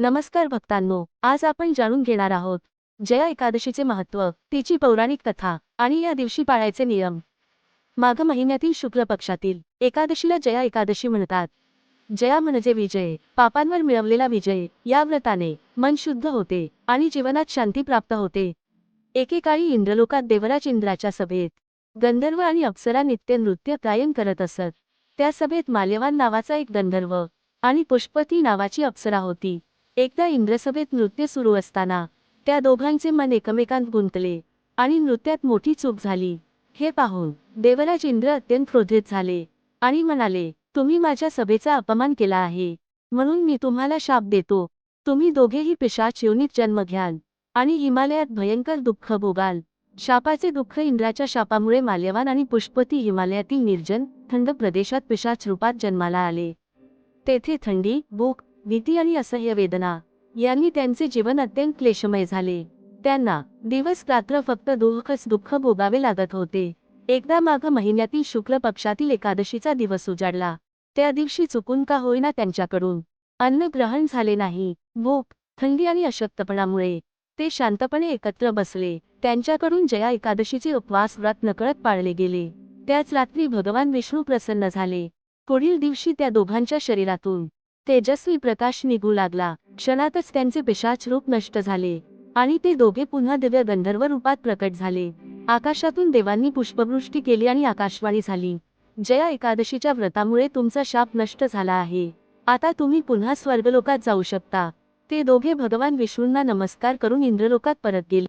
नमस्कार भक्तांनो आज आपण जाणून घेणार आहोत जया एकादशीचे महत्त्व तिची पौराणिक कथा आणि या दिवशी पाळायचे नियम. माघ महिन्यातील शुक्ल पक्षातील एकादशीला जया एकादशी म्हणतात. जया म्हणजे विजय पापांवर मिळवलेला विजय या व्रताने मन शुद्ध होते आणि जीवनात शांती प्राप्त होते. एकेकाळी इंद्रलोकात देवराज इंद्राच्या सभेत गंधर्व आणि अप्सरा नित्य नृत्य गायन करत असत. त्या सभेत माल्यवान नावाचा एक गंधर्व आणि पुष्पती नावाची अप्सरा होती. एकदा इंद्रसभेत नृत्य सुरू असताना त्या दोघांचे मन एकमेकांत गुंतले आणि नृत्यात मोठी चूक झाली. हे पाहून देवराज इंद्र अत्यंत क्रोधित झाले आणि म्हणाले तुम्ही माझ्या सभेचा अपमान केला आहे. म्हणून मी तुम्हाला शाप देतो. तुम्ही दोघेही पिशाच योनीत जन्म घ्याल आणि हिमालयात भयंकर दुःख भोगाल. शापाचे दुःख इंद्राच्या शापामुळे माल्यवान आणि पुष्पती हिमालयातील निर्जन थंड प्रदेशात पिशाच रूपात जन्माला आले. तेथे थंडी भूक भीती आणि असह्य वेदना. यांनी त्यांचे जीवन अत्यंत क्लेशमय झाले. त्यांना दिवस रात्र फक्त दुःखच दुःख भोगावे लागत होते. एकदा माघ महिन्यातील शुक्ल पक्षातील एकादशीचा दिवस उजाडला. त्या दिवशी चुकून का होईना त्यांच्याकडून अन्न ग्रहण झाले नाही. भूक थंडी आणि अशक्तपणामुळे ते शांतपणे एकत्र बसले. त्यांच्याकडून जया एकादशीचे उपवास व्रत नकळत पाळले गेले. त्याच रात्री भगवान विष्णू प्रसन्न झाले. पुढील दिवशी त्या दोघांच्या शरीरातून तेजस्वी प्रकाश निघू लागला. क्षणातच त्यांचे पिशाच रूप नष्ट झाले आणि ते दोघे पुन्हा दिव्य गंधर्व रूपात प्रकट झाले. आकाशातून देवांनी पुष्पवृष्टी केली आणि आकाशवाणी झाली. जया एकादशीच्या व्रतामुळे तुमचा शाप नष्ट झाला आहे. आता तुम्ही पुन्हा स्वर्गलोकात जाऊ शकता. ते दोघे भगवान विष्णूंना नमस्कार करून इंद्रलोकात परत गेले.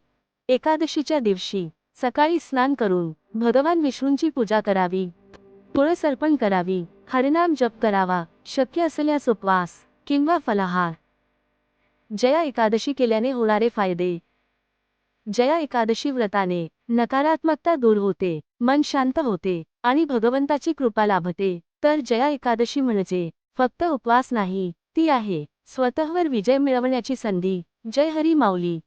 एकादशीच्या दिवशी सकाळी स्नान करून भगवान विष्णूंची पूजा करावी. तुळस अर्पण करावी. हरिनाम जप करावा. शक्य असल्यास उपवास किंवा फलाहार. जया एकादशी केल्याने होणारे फायदे. जया एकादशी व्रताने नकारात्मकता दूर होते मन शांत होते आणि भगवंताची कृपा लाभते. तर जया एकादशी म्हणजे फक्त उपवास नाही ती आहे स्वतःवर विजय मिळवण्याची संधी. जय हरी माऊली.